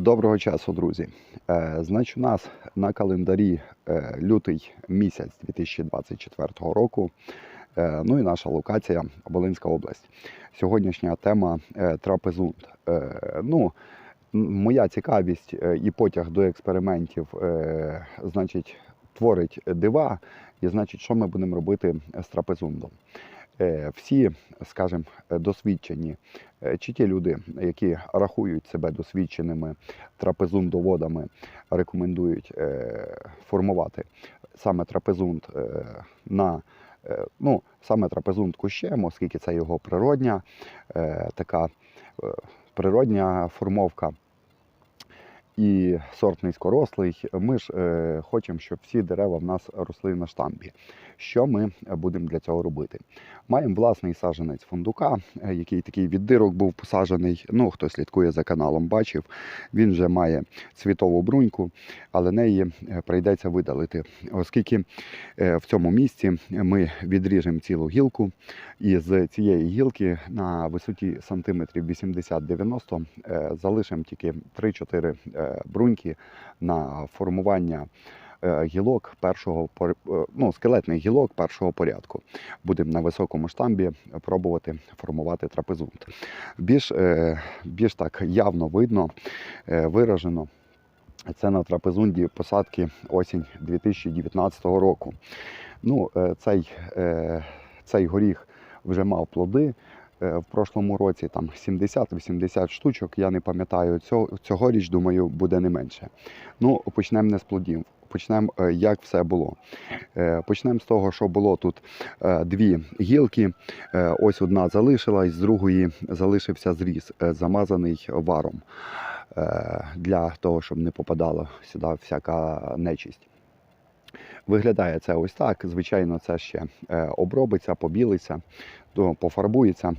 Доброго часу, друзі. Е, Значить, у нас на календарі е, лютий місяць 2024 року. Е, Ну і наша локація Волинська область. Сьогоднішня тема трапезунд. Ну, моя цікавість і потяг до експериментів, значить, творить дива. І значить, що ми будемо робити з трапезундом. Е, Всі, скажімо, досвідчені Е, чи ті люди, які рахують себе досвідченими трапезундоводами, рекомендують е, формувати саме трапезунд на ну, саме трапезунд кущем, оскільки це його природня така природня формовка. І сорт низькорослий. Ми ж е, хочемо, щоб всі дерева в нас росли на штамбі. Що ми будемо для цього робити? Маємо власний саджанець фундука, е, який такий від дирок був посаджений. Ну, хто слідкує за каналом, бачив. Він вже має цвітову бруньку, але неї е, прийдеться видалити, оскільки е, в цьому місці ми відріжемо цілу гілку, і з цієї гілки на висоті сантиметрів 80-90 е, залишимо тільки 3-4 е, бруньки на формування. Е, Гілок першого е, ну, скелетних гілок першого порядку. Будемо на високому штамбі пробувати формувати трапезунт. Більш, е, більш так явно видно, виражено. Це на трапезунді посадки осінь 2019 року. Ну, цей, цей горіх вже мав плоди. В прошлому році там 70-80 штучок, я не пам'ятаю. Цього, цьогоріч, думаю, буде не менше. Ну, почнемо не з плодів. Почнемо, е, як все було. Е, Почнемо з того, що було тут е, дві гілки. Ось одна залишилась, з другої залишився зріз, замазаний варом для того, щоб не попадала сюди всяка нечисть. Виглядає це ось так. Звичайно, це ще е, обробиться, побілиться, пофарбується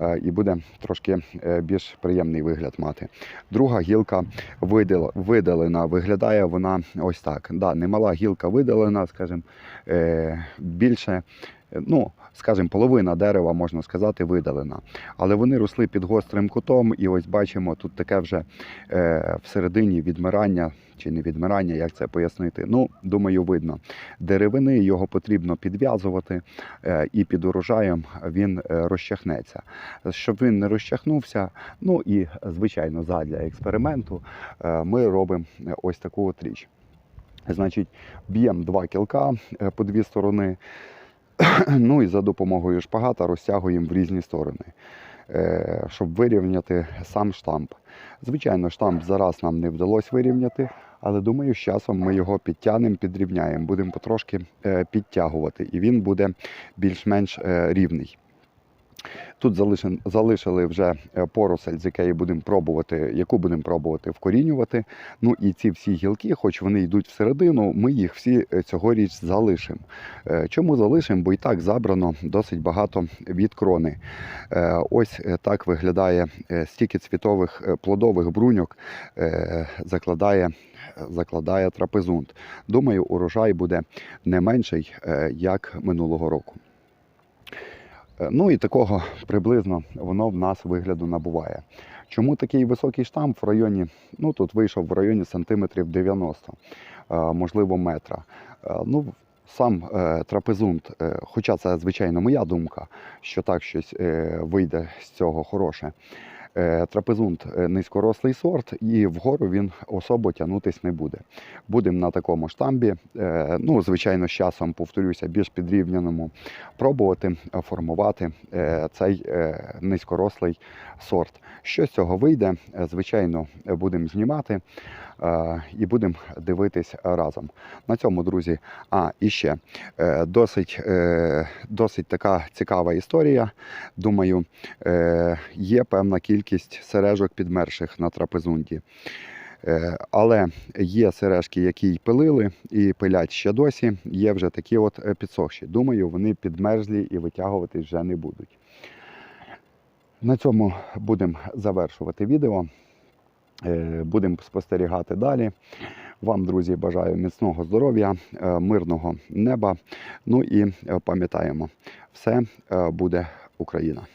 е, і буде трошки е, більш приємний вигляд мати. Друга гілка видалена. Виглядає вона ось так. Да, немала гілка видалена, скажімо, більше. Ну, скажімо, половина дерева, можна сказати, видалена. Але вони росли під гострим кутом, і ось бачимо, тут таке вже е, всередині відмирання чи не відмирання, як це пояснити. Ну, думаю, видно. Деревини його потрібно підв'язувати, е, і під урожаєм він е, розчахнеться. Щоб він не розчахнувся, ну і звичайно, задля експерименту е, ми робимо е, ось таку от річ. Значить, б'ємо два кілка е, по дві сторони. Ну і за допомогою шпагата розтягуємо в різні сторони, е, щоб вирівняти сам штамп. Звичайно, штамп зараз нам не вдалося вирівняти, але думаю, з часом ми його підтягнемо, підрівняємо, будемо потрошки е, підтягувати, і він буде більш-менш е, рівний. Тут залишили вже е, поросель, з якої будемо пробувати, яку будемо пробувати вкорінювати. Ну і ці всі гілки, хоч вони йдуть всередину, ми їх всі е, цьогоріч залишимо. Е, Чому залишимо? Бо і так забрано досить багато від крони. Ось так виглядає стільки цвітових плодових бруньок закладає, закладає трапезунт. Думаю, урожай буде не менший, як минулого року. Е, Ну і такого приблизно воно в нас вигляду набуває. Чому такий високий штамп в районі, ну тут вийшов в районі сантиметрів 90, е, можливо, метра. Е, Ну, сам трапезунт, хоча це звичайно моя думка, що так щось вийде з цього хороше. Е, Трапезунт е, низькорослий сорт, і вгору він особо тягнутись не буде. Будемо на такому штамбі, е, ну, звичайно, з часом, повторюся, більш підрівняному, пробувати формувати цей низькорослий сорт. Що з цього вийде, звичайно, будемо знімати і будемо дивитись разом. На цьому, друзі, а і ще досить, досить така цікава історія. Думаю, є певна кількість сережок підмерших на трапезунді. Е, Але є сережки, які й пилили і пилять ще досі. Є вже такі от е, підсохші. Думаю, вони підмерзлі і витягувати вже не будуть. На цьому будемо завершувати відео. Е, Будемо спостерігати далі. Вам, друзі, бажаю міцного здоров'я, мирного неба. Ну і пам'ятаємо, все буде Україна.